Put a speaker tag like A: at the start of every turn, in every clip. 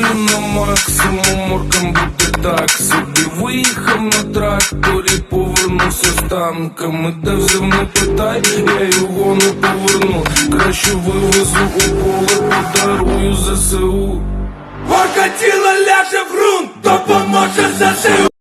A: на максимум оркам буде так. Собі Виїхав на тракторі, повернувся з танками. Де взяв не питай, я його не поверну. Краще вивезу у поле, подарую ЗСУ. Орка тіло ляже в грунт, допоможе ЗСУ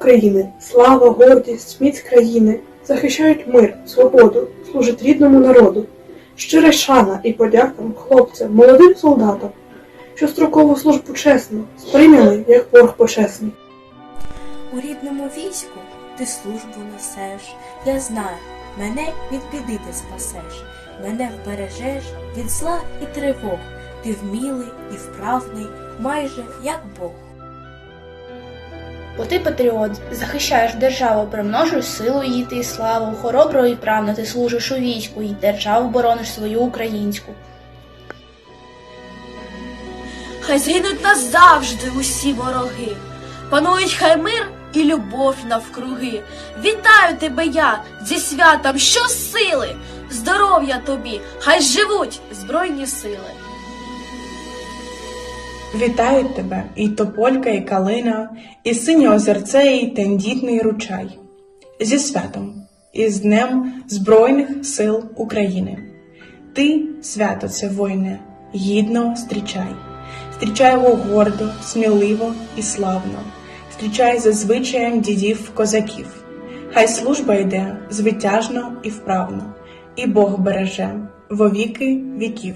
B: України, слава, гордість, міць країни захищають мир, свободу, служать рідному народу. Щира шана і подяка хлопцям, молодим солдатам, що строкову службу чесно сприйняли як борг почесний.
C: У рідному війську ти службу несеш. Я знаю, мене від біди ти спасеш, мене вбережеш від зла і тривог. Ти вмілий і вправний, майже як Бог.
D: Бо ти патріот, захищаєш державу, примножуєш силу її ти і славу, хоробро і правно ти служиш у війську, і державу борониш свою українську.
E: Хай згинуть назавжди усі вороги, панують хай мир і любов навкруги. Вітаю тебе я зі святом щосили, здоров'я тобі, хай живуть збройні сили.
F: Вітають тебе і тополька, і калина, і синє озерце, і тендітний ручай. Зі святом, і з Днем Збройних сил України. Ти, свято це воїне, гідно зустрічай. Зустрічай його гордо, сміливо і славно. Зустрічай за звичаєм дідів козаків. Хай служба йде звитяжно і вправно, і Бог береже во віки віків.